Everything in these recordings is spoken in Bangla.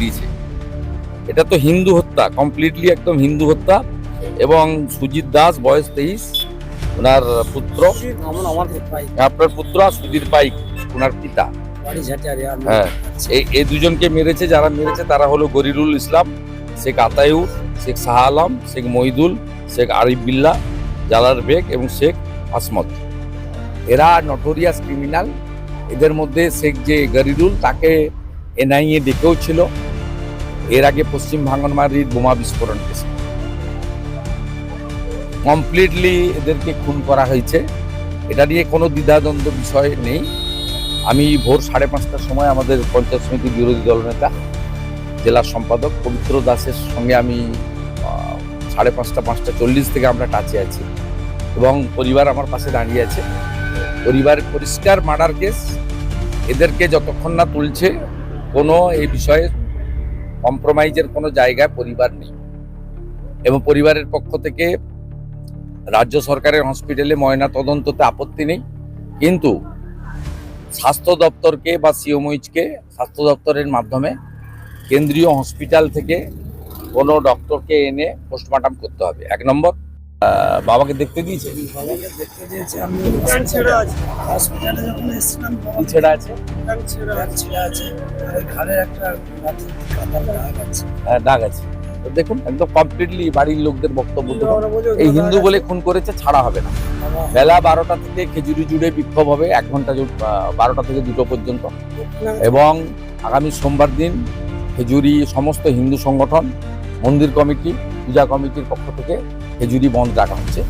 দিয়েছে। এটা তো হিন্দু হত্যা কমপ্লিটলি একদম হিন্দু হত্যা। এবং সুজিত দাস বয়স তেইশ ওনার পুত্র। ভাই আপনার পুত্র আর সুধীর পাইক ওনার পিতা। হ্যাঁ এই এই দুজনকে মেরেছে যারা মেরেছে তারা হলো গরিরুল ইসলাম শেখ আতায়ুর শেখ শাহ আলম শেখ মহিদুল শেখ আরিফ বিল্লা জালার বেগ এবং শেখ আসমত। এরা নটোরিয়াস ক্রিমিনাল এদের মধ্যে শেখ যে গরিরুল তাকে এনআইএ ডেকেও ছিল। এর আগে পশ্চিম ভাঙনমারির বোমা বিস্ফোরণ কেস কমপ্লিটলি এদেরকে খুন করা হয়েছে। এটা নিয়ে কোনো দ্বিধাদ্বন্দ্ব বিষয় নেই। আমি ভোর সাড়ে পাঁচটার সময় আমাদের পঞ্চায়েত সমিতির বিরোধী দলনেতা জেলার সম্পাদক পবিত্র দাসের সঙ্গে আমি সাড়ে পাঁচটা পাঁচটা চল্লিশ থেকে আমরা টাচে আছি। এবং পরিবার আমার পাশে দাঁড়িয়ে আছে। পরিবার পরিষ্কার মার্ডার কেস। এদেরকে যতক্ষণ না তুলছে, কোনো এই বিষয়ে কম্প্রোমাইজের কোনো জায়গায় পরিবার নেই। এবং পরিবারের পক্ষ থেকে রাজ্য সরকারের হসপিটালে ময়না তদন্ততে আপত্তি নেই। কিন্তু স্বাস্থ্য দপ্তরকে বা সিওমইচকে, স্বাস্থ্য দপ্তরের মাধ্যমে কেন্দ্রীয় হসপিটাল থেকে কোনো ডক্টরকে এনে পোস্টমর্টম করতে হবে। এক নম্বর। বাবাকে দেখতে দিয়েছে? বাবাকে দেখতে দিয়েছে আমি ছেড়ে আছে। হসপিটালে যখন এসেছিলাম কি ছেড়া আছে? ছেড়ে ছেড়ে আছে। আর ঘাড়ে একটা দাগ আছে। আহ, দাগ আছে। তো দেখুন একদম কমপ্লিটলি বাড়ির লোকদের বক্তব্য এই হিন্দু বলে খুন করেছে ছাড়া হবে না। বেলা বারোটা থেকে খেজুরি জুড়ে বিক্ষোভ হবে এক ঘণ্টা জুড়ে, বারোটা থেকে দুটো পর্যন্ত। এবং আগামী সোমবার দিন খেজুরি সমস্ত হিন্দু সংগঠন মন্দির কমিটি পূজা কমিটির পক্ষ থেকে খেজুরি বন্ধ রাখা হচ্ছে।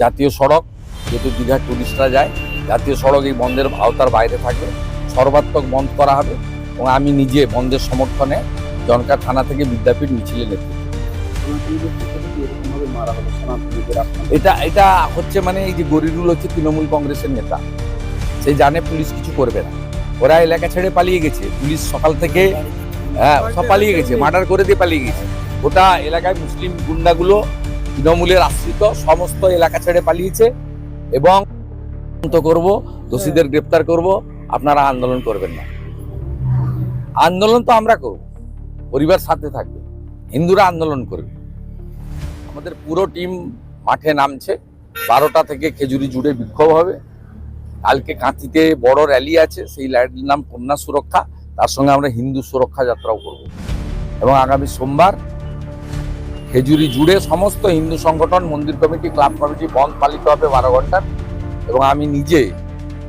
জাতীয় সড়ক, যেহেতু দীঘার টুরিস্টরা যায়, জাতীয় সড়ক এই বন্ধের আওতার বাইরে থাকবে সর্বাত্মক বন্ধ করা হবে এবং আমি নিজে বন্ধের সমর্থনে জনকা থানা থেকে বিদ্যাপীঠ মিছিলে নেতৃত্ব এটা এটা হচ্ছে মানে এই যে গরিরুল হচ্ছে তৃণমূল কংগ্রেসের নেতা। সে জানে পুলিশ কিছু করবে না। ওরা এলাকা ছেড়ে পালিয়ে গেছে। পুলিশ সকাল থেকে হ্যাঁ সব পালিয়ে গেছে, মার্ডার করে দিয়ে পালিয়ে গেছে। গোটা এলাকায় মুসলিম গুন্ডাগুলো তৃণমূলের আশ্রিত সমস্ত এলাকা ছেড়ে পালিয়েছে এবং তদন্ত করব, দোষীদের গ্রেপ্তার করব, আপনারা আন্দোলন করবেন না। আন্দোলন তো আমরা করব, পরিবার সাথে থাকবে, হিন্দুরা আন্দোলন করবে। আমাদের পুরো টিম মাঠে নামছে, বারোটা থেকে খেজুরি জুড়ে বিক্ষোভ হবে। কালকে কাঁথিতে বড় র্যালি আছে, সেই র্যালির নাম কন্যা সুরক্ষা, তার সঙ্গে আমরা হিন্দু সুরক্ষা যাত্রাও করব। এবং আগামী সোমবার খেজুরি জুড়ে সমস্ত হিন্দু সংগঠন, মন্দির কমিটি, ক্লাব কমিটি বন্ধ পালিত হবে বারো ঘণ্টার। এবং আমি নিজে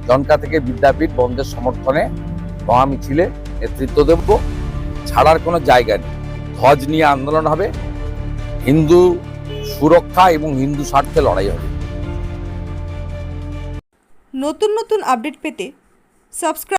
জনকা থেকে বিদ্যাপীঠ বন্ধের সমর্থনে মহা মিছিলে নেতৃত্ব দেব। ছাড়ার কোনো জায়গা নেই। ধ্বজ নিয়ে আন্দোলন হবে। হিন্দু সুরক্ষা এবং হিন্দু স্বার্থে লড়াই হবে। নতুন নতুন আপডেট পেতে সাবস্ক্রাইব